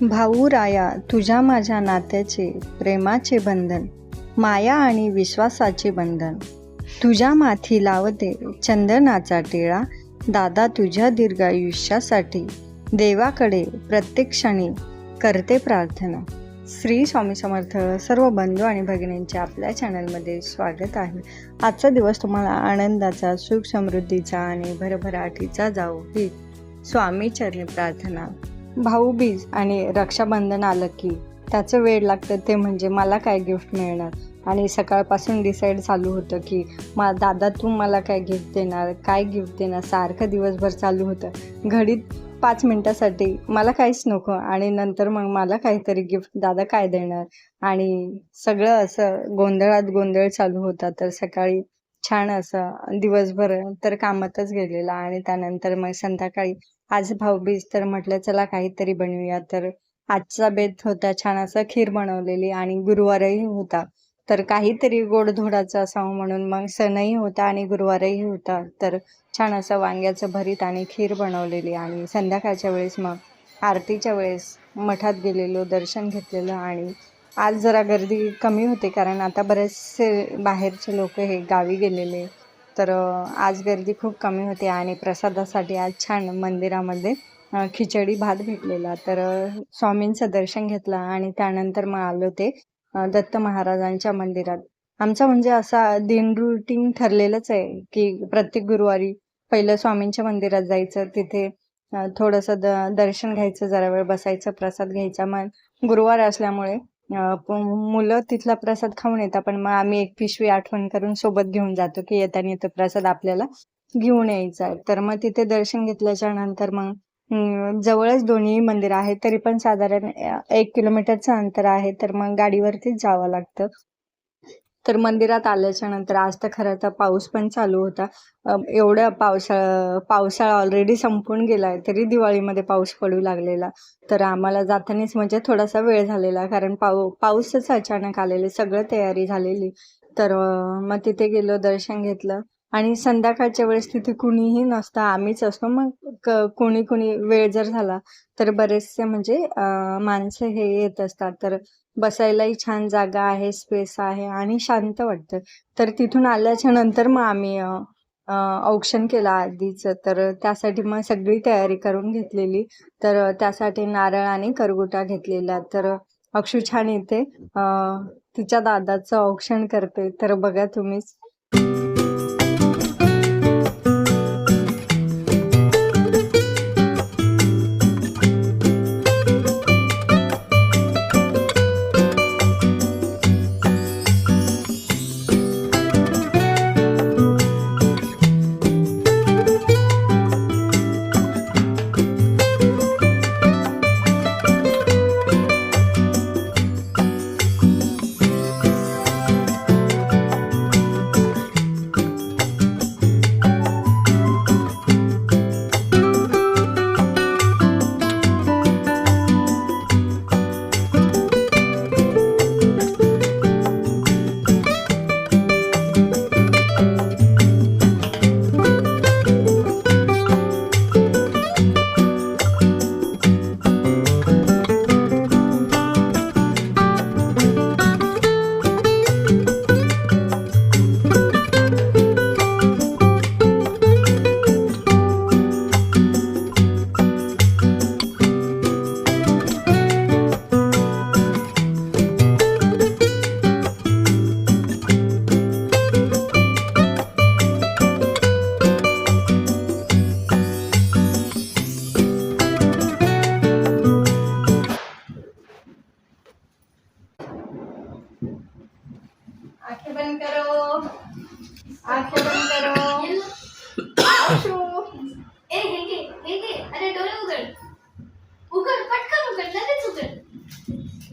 भाऊ राया तुझ्या माझ्या नात्याचे प्रेमाचे बंधन माया आणि विश्वासाचे बंधन. तुझ्या माथी लावते चंदनाचा टिळा दादा तुझ्या दीर्घायुष्यासाठी देवाकडे प्रत्येक क्षणी करते प्रार्थना. श्री स्वामी समर्थ सर्व बंधू आणि भगिनींचे आपल्या चॅनलमध्ये स्वागत आहे. आजचा दिवस तुम्हाला आनंदाचा सुख समृद्धीचा आणि भरभराटीचा जाऊ ही स्वामी चरणी प्रार्थना भाऊबीज आणि रक्षाबंधन आलं की त्याचं वेळ लागतं ते म्हणजे मला काय गिफ्ट मिळणार? आणि सकाळपासून डिसाईड चालू होतं की मा दादा तू मला काय गिफ्ट देणार? काय गिफ्ट देणार? सारखं दिवसभर चालू होतं. घडीत पाच मिनटासाठी मला काहीच नको आणि नंतर मग मला काहीतरी गिफ्ट दादा काय देणार? आणि सगळं असं गोंधळात गोंधळ चालू होता. तर सकाळी छान असं दिवसभर तर कामातच गेलेला आणि त्यानंतर मग संध्याकाळी आज भाऊबीज तर म्हटलं चला काहीतरी बनवूया. तर आजचा बेत होता छान असा खीर बनवलेली आणि गुरुवारही होता. तर काहीतरी गोडधोडाचं असावं म्हणून मग सणही होता आणि गुरुवारही होता. तर छान असं वांग्याचं भरीत आणि खीर बनवलेली आणि संध्याकाळच्या वेळेस मग आरतीच्या वेळेस मठात गेलेलो दर्शन घेतलेलं आणि आज जरा गर्दी कमी होते कारण आता बरेचसे बाहेरचे लोक हे गावी गेलेले तर आज गर्दी खूप कमी होती आणि प्रसादासाठी आज छान मंदिरामध्ये खिचडी भात भेटलेला. तर स्वामींचं दर्शन घेतलं आणि त्यानंतर मग आलो ते दत्त महाराजांच्या मंदिरात. आमचा म्हणजे असा दिन रुटीन ठरलेलंच आहे की प्रत्येक गुरुवारी पहिलं स्वामींच्या मंदिरात जायचं तिथे थोडंसं द दर्शन घ्यायचं जरा वेळ बसायचं प्रसाद घ्यायचा. मग गुरुवार असल्यामुळे मुलं तिथला प्रसाद खाऊन येतात पण मग आम्ही एक पिशवी आठवण करून सोबत घेऊन जातो की येताना तो प्रसाद आपल्याला घेऊन यायचा. आहे तर मग तिथे दर्शन घेतल्याच्या नंतर मग जवळच दोन्ही मंदिर आहेत तरी पण साधारण एक किलोमीटरचं अंतर आहे. तर मग गाडीवरतीच जावं लागतं. तर मंदिरात आल्याच्यानंतर आज तर खरं तर पाऊस पण चालू होता. एवढा एवढ्या पावसाळा पावसाळा ऑलरेडी संपून गेला आहे तरी दिवाळीमध्ये पाऊस पडू लागलेला. तर आम्हाला जातानीच म्हणजे थोडासा वेळ झालेला कारण पाऊ पाऊसच अचानक आलेले सगळं तयारी झालेली. तर मग तिथे गेलो दर्शन घेतलं. आणि संध्याकाळच्या वेळेस तिथे कुणीही नसतं आम्हीच असतो. मग क कोणी कोणी वेळ जर झाला तर बरेचसे म्हणजे माणसं हे येत असतात. तर बसायलाही छान जागा आहे स्पेस आहे आणि शांत वाटतं. तर तिथून आल्याच्यानंतर मग आम्ही औक्षण केलं आधीच. तर त्यासाठी मग सगळी तयारी करून घेतलेली. तर त्यासाठी नारळ आणि करगुटा घेतलेला. तर अक्षू छान इथे तिच्या दादाचं औक्षण करते. तर बघा तुम्हीच.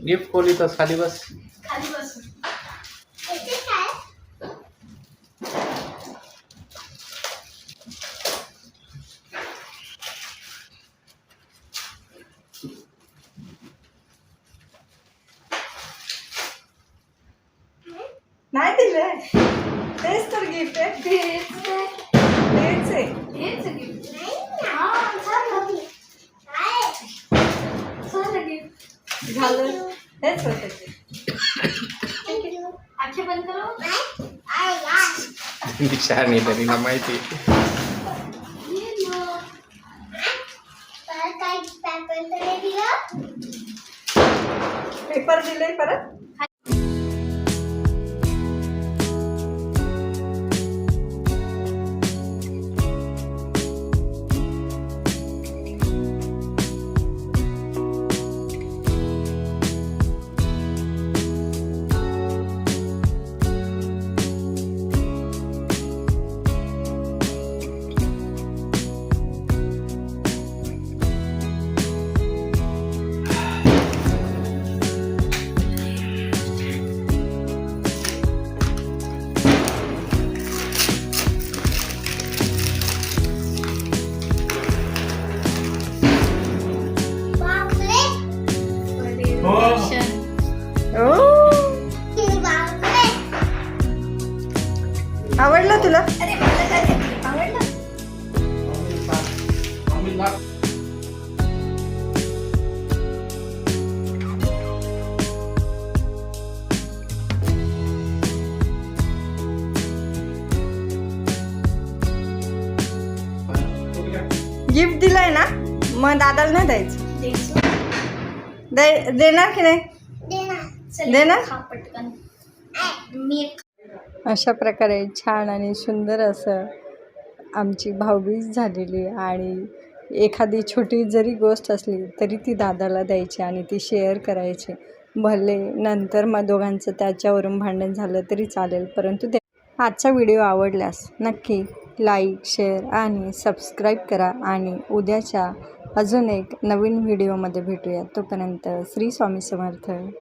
गिफ्ट खोली तर खाली बस. खाली बसून नाही दिलं. तेच तर गिफ्ट आहे. तेच आहे. हा, gift. झालं. हेच होतं ते. आखे बंद करो? शहाणी तरीला माहिती पेपर दिले? परत? गिफ्ट दिलंय ना मग दादाला नाही द्यायचं. दे देणार की नाही? चल दे ना. खा पटकन. मी एक अशा प्रकारे छान आणि सुंदर असं आमची भाऊबीज झालेली आणि एखादी छोटी जरी गोष्ट असली तरी ती दादाला द्यायची आणि ती शेअर करायची. भले नंतर मग दोघांचं त्याच्यावरून भांडण झालं तरी चालेल परंतु ते आजचा व्हिडिओ आवडल्यास नक्की लाईक शेअर आणि सबस्क्राईब करा आणि उद्याच्या अजून एक नवीन व्हिडिओमध्ये भेटूया तोपर्यंत श्री स्वामी समर्थ.